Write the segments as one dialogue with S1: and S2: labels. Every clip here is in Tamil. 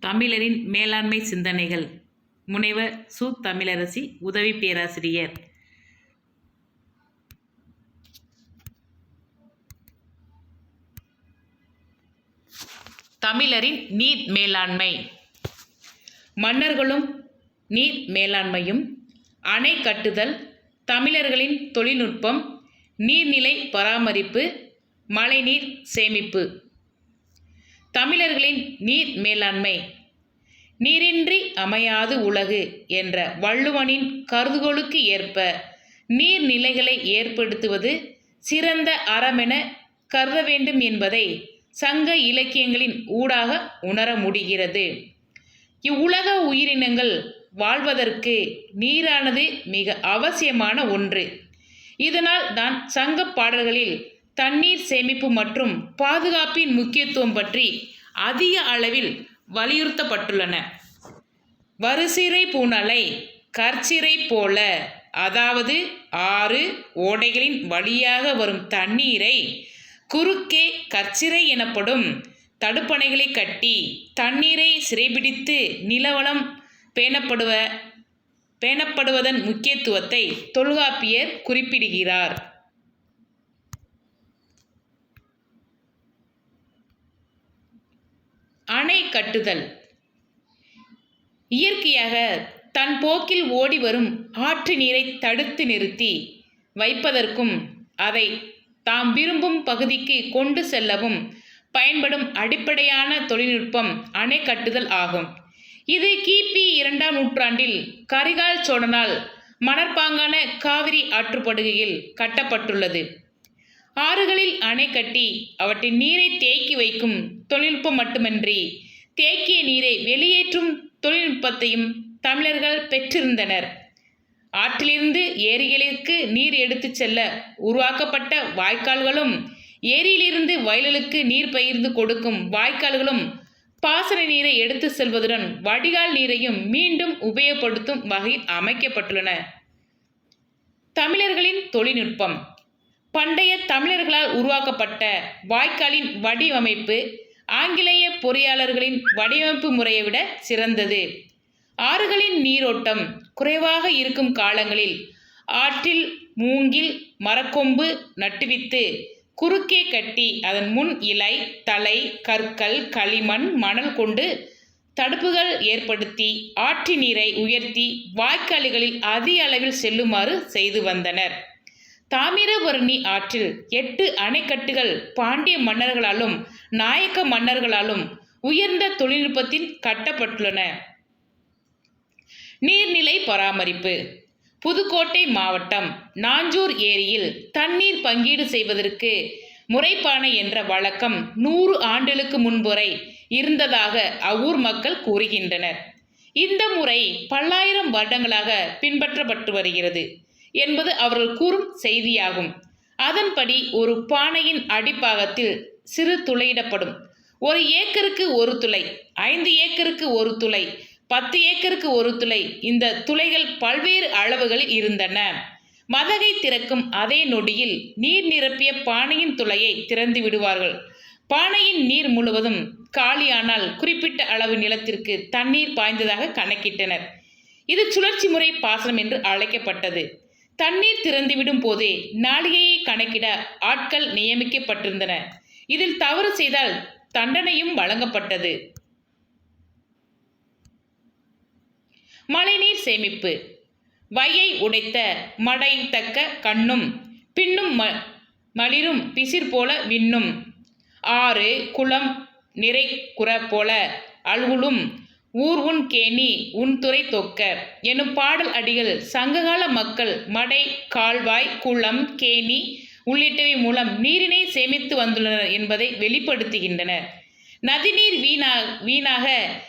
S1: தமிழரின் மேலாண்மை சிந்தனைகள். முனைவர் சு. தமிழரசி உதவி பேராசிரியர். தமிழரின் நீர் மேலாண்மை. மன்னர்களும் நீர் மேலாண்மையும் அணை கட்டுதல் தமிழர்களின் தொழில்நுட்பம் நீர்நிலை பராமரிப்பு மழைநீர் சேமிப்பு. தமிழர்களின் நீர் மேலாண்மை. நீரின்றி அமையாது உலகு என்ற வள்ளுவனின் கருதுகோளுக்கு ஏற்ப நீர்நிலைகளை ஏற்படுத்துவது சிறந்த அறமென கருத வேண்டும் என்பதை சங்க இலக்கியங்களின் ஊடாக உணர முடிகிறது. இவ்வுலக உயிரினங்கள் வாழ்வதற்கு நீரானது மிக அவசியமான ஒன்று. இதனால் தான் சங்க பாடல்களில் தண்ணீர் சேமிப்பு மற்றும் பாதுகாப்பின் முக்கியத்துவம் பற்றி அதிக அளவில் வலியுறுத்தப்பட்டுள்ளன. வரிசிறை பூனலை கற்சிறை போல அதாவது ஆறு ஓடைகளின் வழியாக வரும் தண்ணீரை குறுக்கே கற்சிறை எனப்படும் தடுப்பணைகளை கட்டி தண்ணீரை சிறைபிடித்து நிலவளம் பேணப்படுவ பேணப்படுவதன் முக்கியத்துவத்தை தொல்காப்பியர் குறிப்பிடுகிறார். அணை கட்டுதல். இயற்கையாக தன் போக்கில் ஓடி வரும் ஆற்று நீரை தடுத்து நிறுத்தி வைப்பதற்கும் அதை தாம் விரும்பும் பகுதிக்கு கொண்டு செல்லவும் பயன்படும் அடிப்படையான தொழில்நுட்பம் அணை கட்டுதல் ஆகும். இது கிபி இரண்டாம் நூற்றாண்டில் கரிகால் சோழனால் மணற்பாங்கான காவிரி ஆற்றுப்படுகையில் கட்டப்பட்டுள்ளது. ஆறுகளில் அணை கட்டி அவற்றின் நீரை தேக்கி வைக்கும் தொழில்நுட்பம் மட்டுமன்றி தேக்கிய நீரை வெளியேற்றும் தொழில்நுட்பத்தையும் தமிழர்கள் பெற்றிருந்தனர். ஆற்றிலிருந்து ஏரிகளிற்கு நீர் எடுத்துச் செல்ல உருவாக்கப்பட்ட வாய்க்கால்களும் ஏரியிலிருந்து வயல்களுக்கு நீர் பகிர்ந்து கொடுக்கும் வாய்க்கால்களும் பாசன நீரை எடுத்து செல்வதுடன் வடிகால் நீரையும் மீண்டும் உபயோகப்படுத்தும் வகையில் அமைக்கப்பட்டுள்ளன. தமிழர்களின் தொழில்நுட்பம். பண்டைய தமிழர்களால் உருவாக்கப்பட்ட வாய்க்காலின் வடிவமைப்பு ஆங்கிலேய பொறியாளர்களின் வடிவமைப்பு முறையை விட சிறந்தது. ஆறுகளின் நீரோட்டம் குறைவாக இருக்கும் காலங்களில் ஆற்றில் மூங்கில் மரக்கொம்பு நட்டுவித்து குறுக்கே கட்டி அதன் முன் இலை தலை கற்கள் களிமண் மணல் கொண்டு தடுப்புகள் ஏற்படுத்தி ஆற்று நீரை உயர்த்தி வாய்க்காலிகளில் அதிக அளவில் செல்லுமாறு செய்து வந்தனர். தாமிரபரணி ஆற்றில் எட்டு அணைக்கட்டுகள் பாண்டிய மன்னர்களாலும் நாயக்க மன்னர்களாலும் உயர்ந்த தொழில்நுட்பத்தில் கட்டப்பட்டுள்ளன. நீர்நிலை பராமரிப்பு. புதுக்கோட்டை மாவட்டம் நாஞ்சூர் ஏரியில் தண்ணீர் பங்கீடு செய்வதற்கு முறைப்பானை என்ற வழக்கம் நூறு ஆண்டுகளுக்கு முன்புரை இருந்ததாக அவ்வூர் மக்கள் கூறுகின்றனர். இந்த முறை பல்லாயிரம் வருடங்களாக பின்பற்றப்பட்டு வருகிறது. என்பது அவர்கள் கூறும் செய்தியாகும். அதன்படி ஒரு பானையின் அடிப்பாகத்தில் சிறு துளையிடப்படும். ஒரு ஏக்கருக்கு ஒரு துளை ஐந்து ஏக்கருக்கு ஒரு துளை பத்து ஏக்கருக்கு ஒரு துளை இந்த துளைகள் பல்வேறு அளவுகளில் இருந்தன. மதகை திறக்கும் அதே நொடியில் நீர் நிரப்பிய பானையின் துளையை திறந்து விடுவார்கள். பானையின் நீர் முழுவதும் காலியானால் குறிப்பிட்ட அளவு நிலத்திற்கு தண்ணீர் பாய்ந்ததாக கணக்கிட்டனர். இது சுழற்சி முறை பாசனம் என்று அழைக்கப்பட்டது. தண்ணீர் திறந்துவிடும் போதே நாளிகையை கணக்கிட ஆட்கள் நியமிக்கப்பட்டிருந்தன. இதில் தவறு செய்தால் தண்டனையும் வழங்கப்பட்டது. மழைநீர் சேமிப்பு. வையை உடைத்த மடைத்தக்க கண்ணும் பின்னும் ம மலிரும் பிசிர் போல விண்ணும். ஆறு குளம் நிறை குற போல அழுகுளும் ஊர் உன் கேணி உன் துறை தொக்க. எனும் பாடல் அடிகள் சங்ககால மக்கள் மடை கால்வாய் குளம் கேணி உள்ளிட்டவை மூலம் நீரினை சேமித்து வந்துள்ளனர் என்பதை வெளிப்படுத்துகின்றனர். நதிநீர் வீணா வீணாக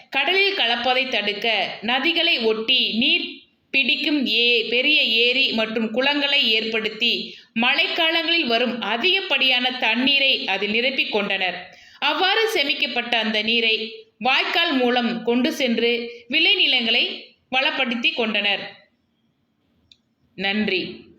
S1: கடலில் கலப்பதை தடுக்க நதிகளை ஒட்டி நீர் பிடிக்கும் ஏ பெரிய ஏரி மற்றும் குளங்களை ஏற்படுத்தி மழைக்காலங்களில் வரும் அதிகப்படியான தண்ணீரை அதில் நிரப்பிக் கொண்டனர். அவ்வாறு சேமிக்கப்பட்ட அந்த நீரை வாய்க்கால் மூலம் கொண்டு சென்று விளைநிலங்களை வளப்படுத்தி கொண்டனர். நன்றி.